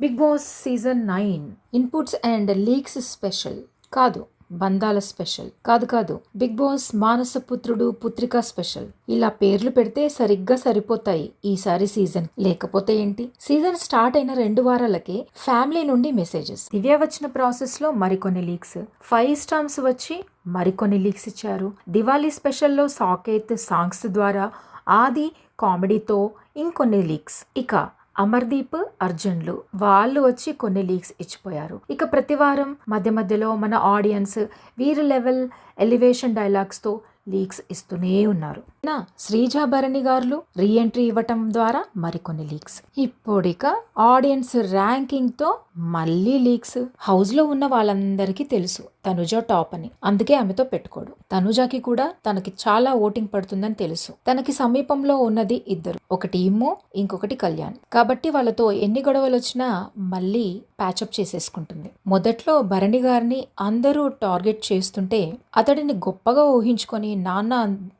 Bigg Boss season nine inputs and leaks special. కాదు బంధాల special. కాదు కాదు బిగ్ బాస్ మానసపుత్రుడు పుత్రిక స్పెషల్. ఇలా పేర్లు పెడితే సరిగ్గా సరిపోతాయి ఈసారి సీజన్. లేకపోతే ఏంటి? సీజన్ స్టార్ట్ అయిన రెండు వారాలకే ఫ్యామిలీ నుండి మెసేజెస్. దివ్య వచ్చిన ప్రాసెస్లో మరికొన్ని లీక్స్. ఫైవ్ స్టామ్స్ వచ్చి మరికొన్ని లీక్స్ ఇచ్చారు. దివాళీ స్పెషల్లో సాకేత్ సాంగ్స్ ద్వారా ఆది కామెడీతో ఇంకొన్ని లీక్స్. ఇక అమర్దీప్ అర్జున్లు వాళ్ళు వచ్చి కొన్ని లీక్స్ ఇచ్చిపోయారు. ఇక ప్రతి వారం మధ్య మధ్యలో మన ఆడియన్స్ వీరి లెవెల్ ఎలివేషన్ డైలాగ్స్తో లీక్స్ ఇస్తూనే ఉన్నారు. నా శ్రీజా భరణి గారు రీఎంట్రీ ఇవ్వటం ద్వారా మరికొన్ని లీక్స్. ఇప్పుడిక ఆడియన్స్ ర్యాంకింగ్తో మళ్ళీ లీక్స్ హౌస్లో ఉన్న వాళ్ళందరికీ తెలుసు. తనుజ టాప్ అని. అందుకే ఆమెతో పెట్టుకోడు. తనుజాకి కూడా తనకి చాలా ఓటింగ్ పడుతుందని తెలుసు. తనకి సమీపంలో ఉన్నది ఇద్దరు. ఒకటి ఇమ్ము ఇంకొకటి కళ్యాణ్. కాబట్టి వాళ్ళతో ఎన్ని గొడవలు వచ్చినా మళ్ళీ ప్యాచప్ చేసేసుకుంటుంది. మొదట్లో భరణి గారిని అందరూ టార్గెట్ చేస్తుంటే అతడిని గొప్పగా ఊహించుకొని నాన్న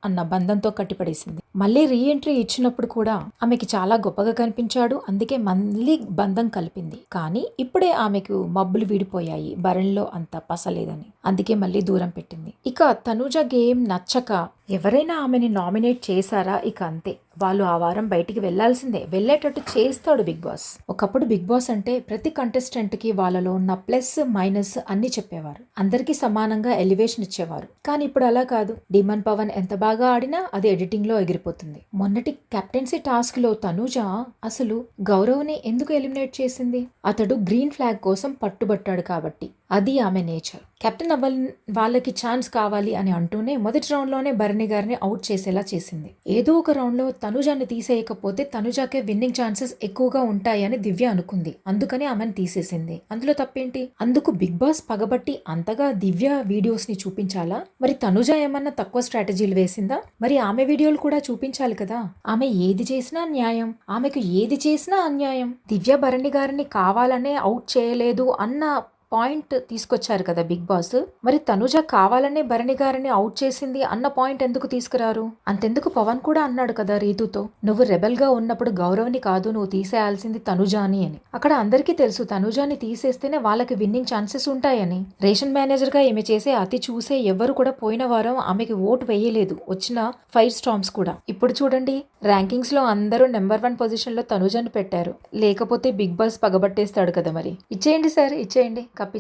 అన్న బంధంతో కట్టిపడేసింది. మళ్ళీ రీఎంట్రీ ఇచ్చినప్పుడు కూడా ఆమెకి చాలా గొప్పగా కనిపించాడు. అందుకే మళ్ళీ బంధం కలిపింది. కానీ ఇప్పుడే ఆమెకు మబ్బులు వీడిపోయాయి. భరణిలో అంత పసలేదని అందుకే మళ్ళీ దూరం పెట్టింది. ఇక తనుజ గేమ్ నచ్చక ఎవరైనా ఆమెని నామినేట్ చేశారా? ఇక అంతే. వాళ్ళు ఆ వారం బయటికి వెళ్ళాల్సిందే. వెళ్ళేటట్టు చేస్తాడు బిగ్ బాస్. ఒకప్పుడు బిగ్ బాస్ అంటే ప్రతి కంటెస్టెంట్కి వాళ్ళలో ఉన్న ప్లస్ మైనస్ అన్ని చెప్పేవారు. అందరికీ సమానంగా ఎలివేషన్ ఇచ్చేవారు. కానీ ఇప్పుడు అలా కాదు. డిమన్ పవన్ ఎంత బాగా ఆడినా అది ఎడిటింగ్లో ఎగిరిపోతుంది. మొన్నటి కెప్టెన్సీ టాస్క్లో తనుజ అసలు గౌరవ్ని ఎందుకు ఎలిమినేట్ చేసింది? అతడు గ్రీన్ ఫ్లాగ్ కోసం పట్టుబట్టాడు కాబట్టి. అది ఆమె నేచర్. కెప్టెన్ అవ్వాలి వాళ్ళకి ఛాన్స్ కావాలి అని అంటూనే మొదటి రౌండ్లోనే భరణి గారిని అవుట్ చేసేలా చేసింది. ఏదో ఒక రౌండ్లో తనుజాన్ని తీసేయకపోతే తనుజాకే విన్నింగ్ ఛాన్సెస్ ఎక్కువగా ఉంటాయని దివ్య అనుకుంది. అందుకని ఆమెను తీసేసింది. అందులో తప్పేంటి? అందుకు బిగ్ బాస్ పగబట్టి అంతగా దివ్య వీడియోస్ని చూపించాలా? మరి తనుజ ఏమన్నా తక్కువ స్ట్రాటజీలు వేసిందా? మరి ఆమె వీడియోలు కూడా చూపించాలి కదా. ఆమె ఏది చేసినా న్యాయం. ఆమెకు ఏది చేసినా అన్యాయం. దివ్య భరణి గారిని కావాలనే అవుట్ చేయలేదు అన్న పాయింట్ తీసుకొచ్చారు కదా బిగ్ బాస్. మరి తనుజ కావాలనే భరణి గారిని అవుట్ చేసింది అన్న పాయింట్ ఎందుకు తీసుకురారు? అంతెందుకు పవన్ కూడా అన్నాడు కదా రీతుతో. నువ్వు రెబెల్గా ఉన్నప్పుడు గౌరవ్ని కాదు నువ్వు తీసేయాల్సింది తనుజాని అని. అక్కడ అందరికీ తెలుసు తనుజాని తీసేస్తేనే వాళ్ళకి విన్నింగ్ ఛాన్సెస్ ఉంటాయని. రేషన్ మేనేజర్గా ఈమె చేసే అతి చూసే ఎవరు కూడా పోయిన వారం ఆమెకి ఓటు వేయలేదు. వచ్చిన ఫైర్ స్టామ్స్ కూడా. ఇప్పుడు చూడండి ర్యాంకింగ్స్లో అందరూ నెంబర్ వన్ పొజిషన్లో తనుజాని పెట్టారు. లేకపోతే బిగ్ బాస్ పగబట్టేస్తాడు కదా మరి. ఇచ్చేయండి సార్ ఇచ్చేయండి. కప్